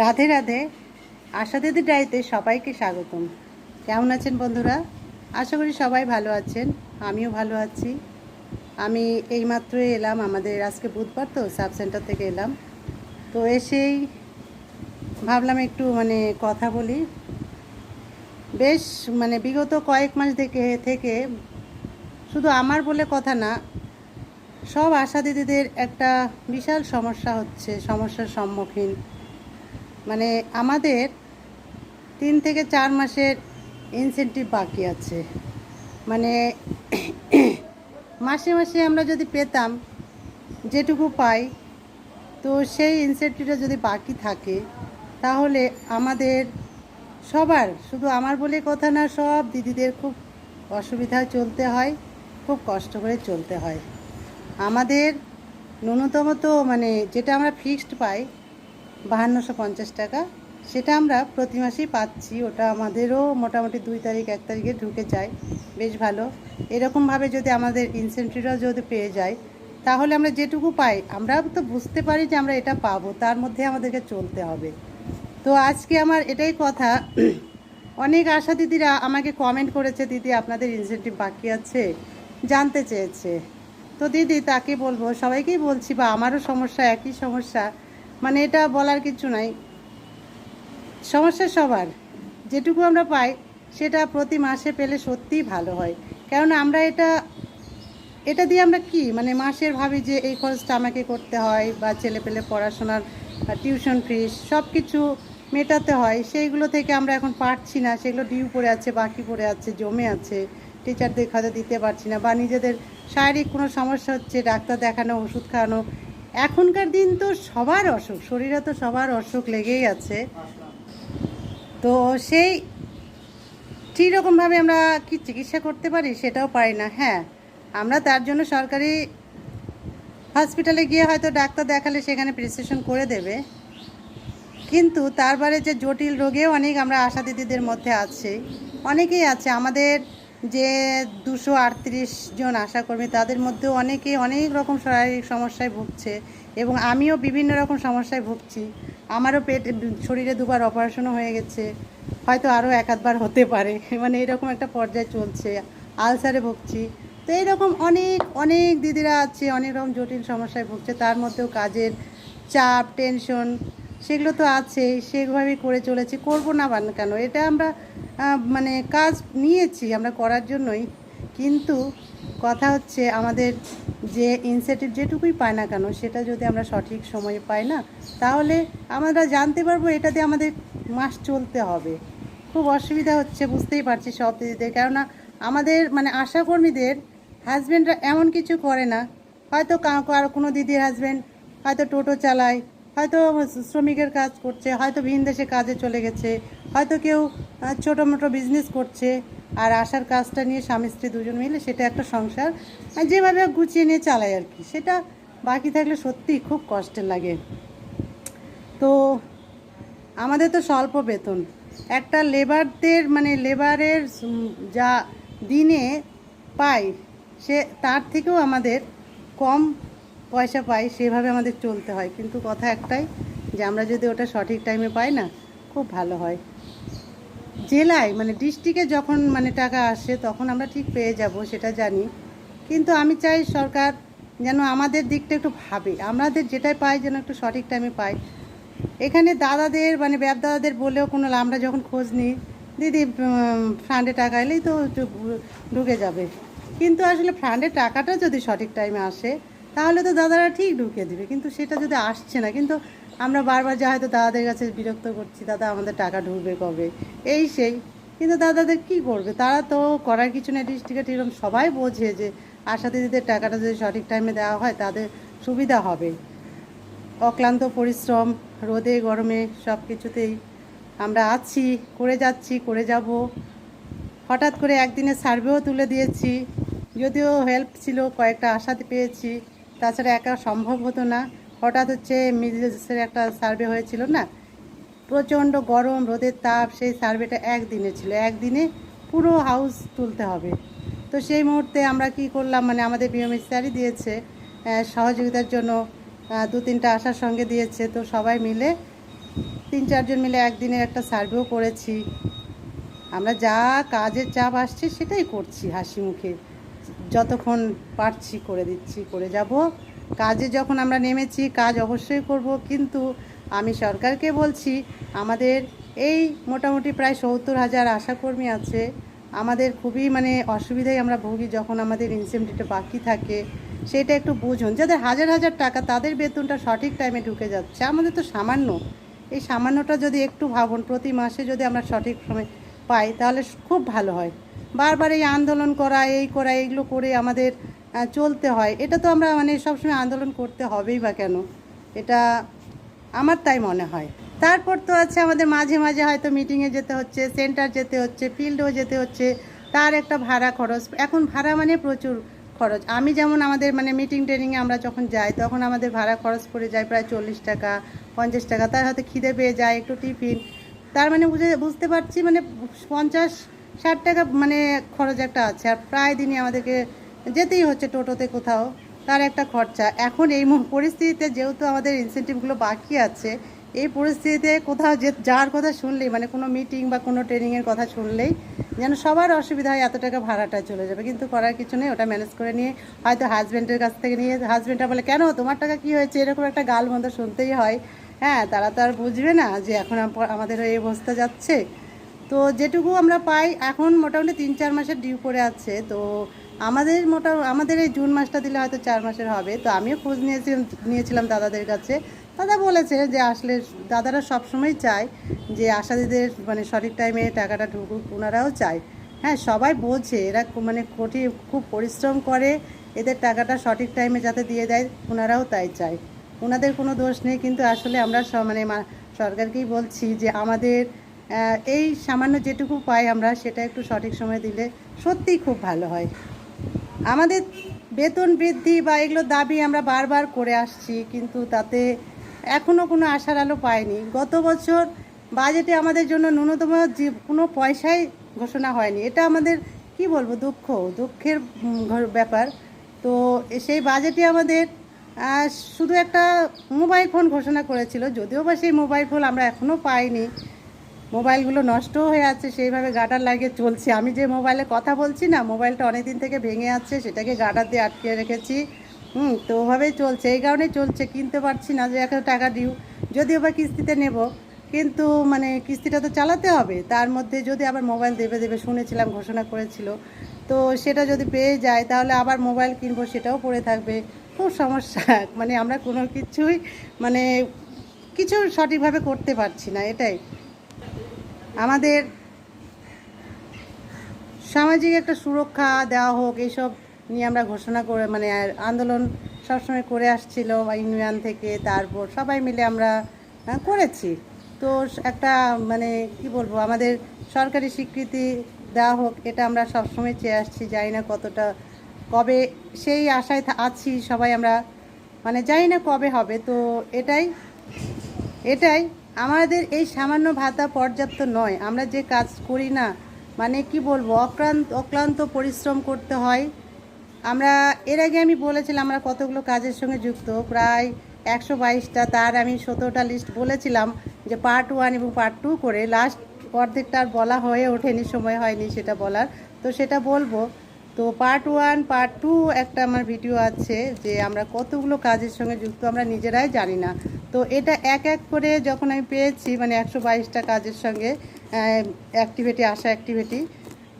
রাধে রাধে। আশা দিদি ডাইতে সবাইকে স্বাগতম। কেমন আছেন বন্ধুরা? আশা করি সবাই ভালো আছেন, আমিও ভালো আছি। আমি এইমাত্রই এলাম, আমাদের আজকে বুধবার তো, সাব সেন্টার থেকে এলাম। তো এসেই ভাবলাম একটু মানে কথা বলি। বেশ মানে বিগত কয়েক মাস থেকে থেকে শুধু আমার বলে কথা না, সব আশা দিদিদের একটা বিশাল সমস্যা হচ্ছে, সমস্যার সম্মুখীন। মানে আমাদের তিন থেকে চার মাসের ইনসেন্টিভ বাকি আছে। মানে মাসে মাসে আমরা যদি পেতাম, যেটুকু পাই, তো সেই ইনসেন্টিভটা যদি বাকি থাকে, তাহলে আমাদের সবার, শুধু আমার বলে কথা না, সব দিদিদের খুব অসুবিধায় চলতে হয়, খুব কষ্ট করে চলতে হয়। আমাদের ন্যূনতম তো মানে যেটা আমরা ফিক্সড পাই বাহান্নশো পঞ্চাশ টাকা। সেটা আমরা প্রতি মাসেই পাচ্ছি। ওটা আমাদেরও মোটামুটি দুই তারিখ, এক তারিখে ঢুকে যায়। বেশ ভালো। এরকমভাবে যদি আমাদের ইনসেন্টিভটা যদি পেয়ে যায়, তাহলে আমরা যেটুকু পাই আমরা তো বুঝতে পারি যে আমরা এটা পাবো। তার মধ্যে আমাদেরকে চলতে হবে। তো আজকে আমার এটাই কথা। অনেক আশা দিদিরা আমাকে কমেন্ট করেছে, দিদি, আপনাদের ইনসেন্টিভ বাকি আছে? জানতে চেয়েছে। তো দিদি, তাকে বলব, সবাইকেই বলছি বা আমারও সমস্যা, একই সমস্যা। মানে এটা বলার কিছু নাই। সমস্যা সবার। যেটুকু আমরা পাই, সেটা প্রতি মাসে পেলে সত্যিই ভালো হয়। কারণ আমরা এটা এটা দিয়ে আমরা কি? মানে মাসের ভাবি যে এই খরচটা আমাকে করতে হয় বা ছেলে পেলে পড়াশোনার টিউশন ফিস সব কিছু মেটাতে হয়। সেইগুলো থেকে আমরা এখন পারছি না। সেগুলো ডিউ পড়ে আছে, বাকি পড়ে আছে, জমে আছে। টিচারদের হয়তো দিতে পারছি না বা নিজেদের শারীরিক কোনো সমস্যা হচ্ছে, ডাক্তার দেখানো, ওষুধ খাওয়ানো এখনকার দিন তো সবার অসুখ, শরীরে তো সবার অসুখ লেগেই আছে। তো সেই ঠিক রকমভাবে আমরা কি চিকিৎসা করতে পারি সেটাও পারি না হ্যাঁ। আমরা তার জন্য সরকারি হসপিটালে গিয়ে হয়তো ডাক্তার দেখালে সেখানে প্রেসক্রিপশন করে দেবে। কিন্তু তারপরে যে জটিল রোগেও অনেক আমরা আশা দিদিদের মধ্যে আছে, অনেকেই আছে। আমাদের যে দুশো আটত্রিশ জন আশাকর্মী, তাদের মধ্যেও অনেকে অনেক রকম শারীরিক সমস্যায় ভুগছে এবং আমিও বিভিন্ন রকম সমস্যায় ভুগছি। আমারও পেট, শরীরে দুবার অপারেশনও হয়ে গেছে, হয়তো আরও এক আধবার হতে পারে। মানে এরকম একটা পর্যায়ে চলছে, আলসারে ভুগছি। তো এইরকম অনেক অনেক দিদিরা আছে, অনেক রকম জটিল সমস্যায় ভুগছে, তার মধ্যেও কাজের চাপ, টেনশন, সেগুলো তো আছেই, সেভাবেই করে চলেছি। করব না বান কেন? এটা আমরা মানে কাজ নিয়েছি আমরা করার জন্যই। কিন্তু কথা হচ্ছে আমাদের যে ইনসেন্টিভ যেটুকুই পাই না কেন, সেটা যদি আমরা সঠিক সময়ে পাই না, তাহলে আমরা জানতে পারব এটা দিয়ে আমাদের মাস চলতে হবে। খুব অসুবিধা হচ্ছে, বুঝতেই পারছি সব দিদিদের। কেননা আমাদের মানে আশাকর্মীদের হাজব্যান্ডরা এমন কিছু করে না। হয়তো কারও কোনো দিদির হাজব্যান্ড হয়তো টোটো চালায় হয়তো শ্রমিকের কাজ করছে, হয়তো ভিন দেশে কাজে চলে গেছে, হয়তো কেউ ছোটো মোটো বিজনেস করছে, আর আসার কাজটা নিয়ে স্বামী স্ত্রী দুজন মিলে সেটা একটা সংসার। যেভাবে গুছিয়ে নিয়ে চালায় আর কি, সেটা বাকি থাকলে সত্যিই খুব কষ্টের লাগে। তো আমাদের তো স্বল্প বেতন। একটা লেবারদের মানে লেবারের যা দিনে পাই সে, তার থেকেও আমাদের কম পয়সা পাই, সেভাবে আমাদের চলতে হয়। কিন্তু কথা একটাই, যে আমরা যদি ওটা সঠিক টাইমে পাই না, খুব ভালো হয়। জেলায় মানে ডিস্ট্রিক্টে যখন মানে টাকা আসে, তখন আমরা ঠিক পেয়ে যাব, সেটা জানি। কিন্তু আমি চাই সরকার যেন আমাদের দিকটা একটু ভাবে। আমাদের যেটাই পাই যেন একটু সঠিক টাইমে পাই এখানে দাদাদের মানে ব্যাপ দাদাদের বলেও কোনো আমরা যখন খোঁজ নিই, দিদি ফান্ডে টাকা এলেই তো ঢুকে যাবে। কিন্তু আসলে ফান্ডে টাকাটা যদি সঠিক টাইমে আসে তাহলে তো দাদারা ঠিক ঢুকিয়ে দিবে। কিন্তু সেটা যদি আসছে না, কিন্তু আমরা বারবার যা হয়তো দাদাদের কাছে বিরক্ত করছি, দাদা আমাদের টাকা ঢুকবে কবে? এই সেই। কিন্তু দাদাদের কি করবে? তারা তো করার কিছু নেই ডিস্ট্রিক্টে এরকম সবাই বোঝে যে আশা দিদিদের টাকাটা যদি সঠিক টাইমে দেওয়া হয়, তাদের সুবিধা হবে। অক্লান্ত পরিশ্রম, রোদে, গরমে সব কিছুতেই আমরা আছি, করে যাচ্ছি, করে যাব। হঠাৎ করে একদিনে সার্ভেও তুলে দিয়েছি। যদিও হেল্প ছিল, কয়েকটা আশাতে পেয়েছি। তাছাড়া একা সম্ভব হতো না। হঠাৎ হচ্ছে মিডিলসের একটা সার্ভে হয়েছিল না? প্রচণ্ড গরম, রোদের তাপ, সেই সার্ভেটা একদিনে ছিল। একদিনে পুরো হাউস তুলতে হবে। তো সেই মুহূর্তে আমরা কি করলাম মানে আমাদের বিএমএস স্যারই দিয়েছে সহযোগিতার জন্য দু তিনটা আশার সঙ্গে দিয়েছে। তো সবাই মিলে তিন চারজন মিলে একদিনের একটা সার্ভেও করেছি। আমরা যা কাজের চাপ আসছে সেটাই করছি হাসি মুখে যতক্ষণ পারছি করে দিচ্ছি, করে যাব। কাজে যখন আমরা নেমেছি, কাজ অবশ্যই করব, কিন্তু আমি সরকারকে বলছি, আমাদের এই মোটামুটি প্রায় সত্তর হাজার আশাকর্মী আছে। আমাদের খুবই মানে অসুবিধায় আমরা ভুগি যখন আমাদের ইনসেন্টিভটা বাকি থাকে। সেটা একটু বুঝুন, যাদের হাজার হাজার টাকা, তাদের বেতনটা সঠিক টাইমে ঢুকে যাচ্ছে। আমাদের তো সামান্য। এই সামান্যটা যদি একটু ভাবুন, প্রতি মাসে যদি আমরা সঠিক সময় পাই, তাহলে খুব ভালো হয়। বারবার এই আন্দোলন করা, এই করা, এইগুলো করে আমাদের চলতে হয়। এটা তো আমরা মানে সবসময় আন্দোলন করতে হবেই বা কেন? এটা আমার তাই মনে হয়। তারপর তো আছে আমাদের মাঝে মাঝে হয়তো মিটিংয়ে যেতে হচ্ছে সেন্টার যেতে হচ্ছে ফিল্ডেও যেতে হচ্ছে। তার একটা ভাড়া খরচ। এখন ভাড়া মানে প্রচুর খরচ। আমি যেমন আমাদের মানে মিটিং ট্রেনিংয়ে আমরা যখন যাই, তখন আমাদের ভাড়া খরচ পড়ে যায় প্রায় চল্লিশ টাকা, পঞ্চাশ টাকা। তার হয়তো খিদে পেয়ে যায়, একটু টিফিন। তার মানে বুঝে, বুঝতে পারছি মানে পঞ্চাশ ষাট টাকা মানে খরচ একটা আছে, আর প্রায় দিনই আমাদেরকে যেতেই হচ্ছে টোটোতে কোথাও, তার একটা খরচা। এখন এই পরিস্থিতিতে যেহেতু আমাদের ইনসেন্টিভগুলো বাকি আছে, এই পরিস্থিতিতে কোথাও যে যার কথা শুনলেই মানে কোনো মিটিং বা কোনো ট্রেনিংয়ের কথা শুনলেই, যেন সবার অসুবিধা হয় এত টাকা ভাড়াটা চলে যাবে। কিন্তু করার কিছু নেই, ওটা ম্যানেজ করে নিয়ে হয়তো হাজব্যান্ডের কাছ থেকে নিয়ে হাজব্যান্ডটা বলে, কেন তোমার টাকা কি হয়েছে? এরকম একটা গাল মন্দ শুনতেই হয়। হ্যাঁ তারা তো আর বুঝবে না যে এখন আমাদের এই অবস্থা যাচ্ছে। তো যেটুকু আমরা পাই, এখন মোটামুটি তিন চার মাসের ডিউ করে আছে। তো আমাদের মোটা, আমাদের এই জুন মাসটা দিলে হয়তো চার মাসের হবে। তো আমিও খোঁজ নিয়েছিলাম নিয়েছিলাম দাদাদের কাছে। দাদা বলেছে যে আসলে দাদারা সবসময় চায় যে আশাদিদের মানে সঠিক টাইমে টাকাটা ঢুকুক ওনারাও চায়। হ্যাঁ সবাই বোঝে, এরা মানে কঠিন খুব পরিশ্রম করে এদের টাকাটা সঠিক টাইমে যাতে দিয়ে দেয় ওনারাও তাই চায়। ওনাদের কোনো দোষ নেই, কিন্তু আসলে আমরা মানে সরকারকেই বলছি যে আমাদের এই সামান্য যেটুকু পাই আমরা, সেটা একটু সঠিক সময় দিলে সত্যিই খুব ভালো হয়। আমাদের বেতন বৃদ্ধি বা এগুলো দাবি আমরা বারবার করে আসছি, কিন্তু তাতে এখনও কোনো আশার আলো পাইনি। গত বছর বাজেটে আমাদের জন্য ন্যূনতম যে কোনো পয়সাই ঘোষণা হয়নি। এটা আমাদের, কি বলব, দুঃখ, দুঃখের ব্যাপার। তো সেই বাজেটে আমাদের শুধু একটা মোবাইল ফোন ঘোষণা করেছিল, যদিও বা সেই মোবাইল ফোন আমরা এখনও পাইনি। মোবাইলগুলো নষ্টও হয়ে আছে, সেইভাবে গাটার লাগিয়ে চলছে। আমি যে মোবাইলে কথা বলছি না, মোবাইলটা অনেক দিন থেকে ভেঙে আছে, সেটাকে গাটার দিয়ে আটকে রেখেছি। হুম, তো ওভাবেই চলছে, এই কারণেই চলছে, কিনতে পারছি না যে এখন টাকা ডিউ যদিও বা কিস্তিতে নেব, কিন্তু মানে কিস্তিটা তো চালাতে হবে। তার মধ্যে যদি আবার মোবাইল দেবে দেবে শুনেছিলাম, ঘোষণা করেছিল। তো সেটা যদি পেয়ে যায়, তাহলে আবার মোবাইল কিনবো, সেটাও পড়ে থাকবে। খুব সমস্যা মানে আমরা কোনো কিছুই মানে কিছু সঠিকভাবে করতে পারছি না, এটাই। আমাদের সামাজিক একটা সুরক্ষা দেওয়া হোক, এইসব নিয়ে আমরা ঘোষণা করে মানে আন্দোলন সবসময় করে আসছিল ইউনিয়ন থেকে, তারপর সবাই মিলে আমরা করেছি। তো একটা মানে কি বলব, আমাদের সরকারি স্বীকৃতি দেওয়া হোক, এটা আমরা সবসময় চেয়ে আসছি, জানি না কতটা, কবে সেই আশায় আছি, সবাই আমরা মানে জানি না কবে হবে, তো এটাই এটাই আমাদের এই সামান্য ভাতা পর্যাপ্ত নয়। আমরা যে কাজ করি না মানে কি বলব অক্লান্ত অক্লান্ত পরিশ্রম করতে হয়। আমরা, এর আগে আমি বলেছিলাম, আমরা কতগুলো কাজের সঙ্গে যুক্ত, প্রায় একশো বাইশটা, তার আমি সতেরোটা লিস্ট বলেছিলাম যে পার্ট ওয়ান এবং পার্ট টু করে লাস্ট অর্ধেকটা আর বলা হয়ে ওঠেনি, সময় হয়নি সেটা বলার। তো সেটা বলব। তো পার্ট ওয়ান পার্ট টু একটা আমার ভিডিও আছে যে আমরা কতগুলো কাজের সঙ্গে যুক্ত, আমরা নিজেরাই জানি না। তো এটা এক এক করে যখন আমি পেয়েছি মানে একশো বাইশটা কাজের সঙ্গে অ্যাক্টিভিটি আসা অ্যাক্টিভিটি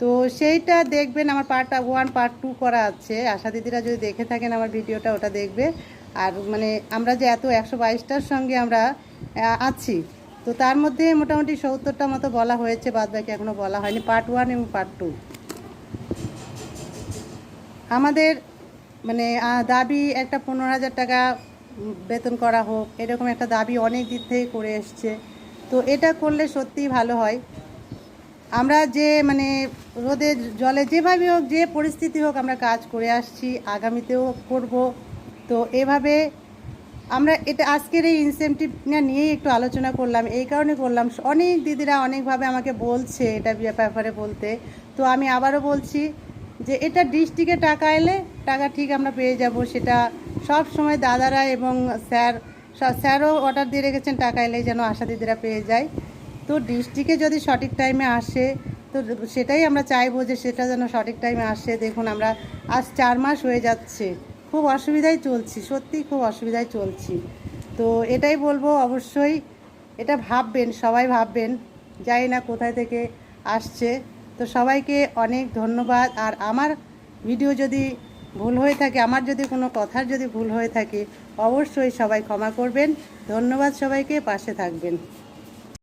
তো সেইটা দেখবেন আমার পার্ট ওয়ান পার্ট টু করা আছে। আশা দিদিরা যদি দেখে থাকেন আমার ভিডিওটা, ওটা দেখবে। আর মানে আমরা যে এত একশো বাইশটার সঙ্গে আমরা আছি, তো তার মধ্যে মোটামুটি সত্তরটা মতো বলা হয়েছে বাদ বাকি এখনও বলা হয়নি। পার্ট ওয়ান এবং পার্ট টু আমাদের মানে দাবি একটা পনেরো হাজার টাকা বেতন করা হোক, এরকম একটা দাবি অনেক দিক থেকে করে এসছে। তো এটা করলে সত্যিই ভালো হয়। আমরা যে মানে রোদে জলে যেভাবে হোক, যে পরিস্থিতি হোক, আমরা কাজ করে আসছি, আগামীতেও করব। তো এভাবে আমরা এটা, আজকের এই ইনসেন্টিভ নিয়েই একটু আলোচনা করলাম। এই কারণে করলাম। অনেক দিদিরা অনেকভাবে আমাকে বলছে এটা ব্যাপারে বলতে। তো আমি আবারও বলছি যে, এটা ডিস্ট্রিক্টে টাকা এলে টাকা ঠিক আমরা পেয়ে যাব, সেটা সব সময় দাদারা এবং স্যার স্যারও অর্ডার দিয়ে রেখেছেন, টাকা এলেই যেন আশা দিদিরা পেয়ে যায়। তো ডিস্ট্রিক্টে যদি সঠিক টাইমে আসে, তো সেটাই আমরা চাইব যে সেটা যেন সঠিক টাইমে আসে। দেখুন, আমরা আজ চার মাস হয়ে যাচ্ছে। খুব অসুবিধায় চলছি, সত্যিই খুব অসুবিধায় চলছি। তো এটাই বলব, অবশ্যই এটা ভাববেন, সবাই ভাববেন জানি না কোথায় থেকে আসছে। তো সবাইকে অনেক ধন্যবাদ। আর আমার ভিডিও যদি ভুল হয়ে থাকে, আমার যদি কোনো কথার যদি ভুল হয়ে থাকে, অবশ্যই সবাই ক্ষমা করবেন। ধন্যবাদ সবাইকে, পাশে থাকবেন।